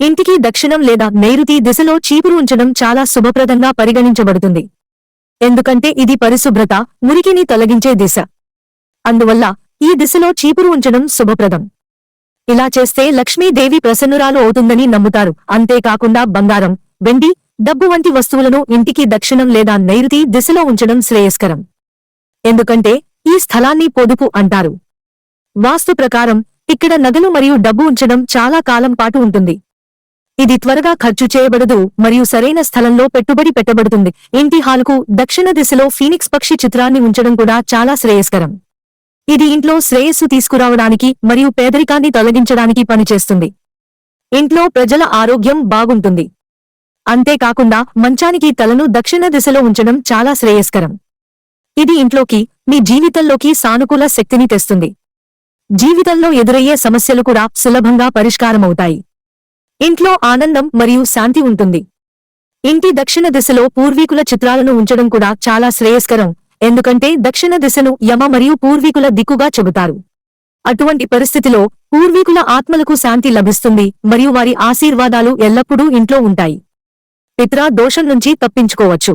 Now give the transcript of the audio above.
ఇంటికి దక్షిణం లేదా నైరుతి దిశలో చీపురు ఉంచడం చాలా శుభప్రదంగా పరిగణించబడుతుంది. ఎందుకంటే ఇది పరిశుభ్రత మురికిని తొలగించే దిశ. అందువల్ల ఈ దిశలో చీపురు ఉంచడం శుభప్రదం. ఇలా చేస్తే లక్ష్మీదేవి ప్రసన్నురాలు అవుతుందని నమ్ముతారు. అంతేకాకుండా బంగారం వెండి డబ్బు వంటి వస్తువులను ఇంటికి దక్షిణం లేదా నైరుతి దిశలో ఉంచడం శ్రేయస్కరం. ఎందుకంటే ఈ స్థలాన్ని పొదుపు అంటారు. వాస్తు ప్రకారం ఇక్కడ నగలు మరియు డబ్బు ఉంచడం చాలా కాలం పాటు ఉంటుంది. ఇది త్వరగా ఖర్చు చేయబడదు మరియు సరైన స్థలంలో పెట్టుబడి పెట్టబడుతుంది. ఇంటి హాలుకు దక్షిణ దిశలో ఫీనిక్స్ పక్షి చిత్రాన్ని ఉంచడం కూడా చాలా శ్రేయస్కరం. ఇది ఇంట్లో శ్రేయస్సు తీసుకురావడానికి మరియు పేదరికాన్ని తొలగించడానికి పనిచేస్తుంది. ఇంట్లో ప్రజల ఆరోగ్యం బాగుంటుంది. అంతేకాకుండా మంచానికి తలను దక్షిణ దిశలో ఉంచడం చాలా శ్రేయస్కరం. ఇది ఇంట్లోకి మీ జీవితంలోకి సానుకూల శక్తిని తెస్తుంది. జీవితంలో ఎదురయ్యే సమస్యలు కూడా సులభంగా పరిష్కారమవుతాయి. ఇంట్లో ఆనందం మరియు శాంతి ఉంటుంది. ఇంటి దక్షిణ దిశలో పూర్వీకుల చిత్రాలను ఉంచడం కూడా చాలా శ్రేయస్కరం. ఎందుకంటే దక్షిణ దిశను యమ మరియు పూర్వీకుల దిక్కుగా చెబుతారు. అటువంటి పరిస్థితిలో పూర్వీకుల ఆత్మలకు శాంతి లభిస్తుంది మరియు వారి ఆశీర్వాదాలు ఎల్లప్పుడూ ఇంట్లో ఉంటాయి. పిత్రా దోషం నుంచి తప్పించుకోవచ్చు.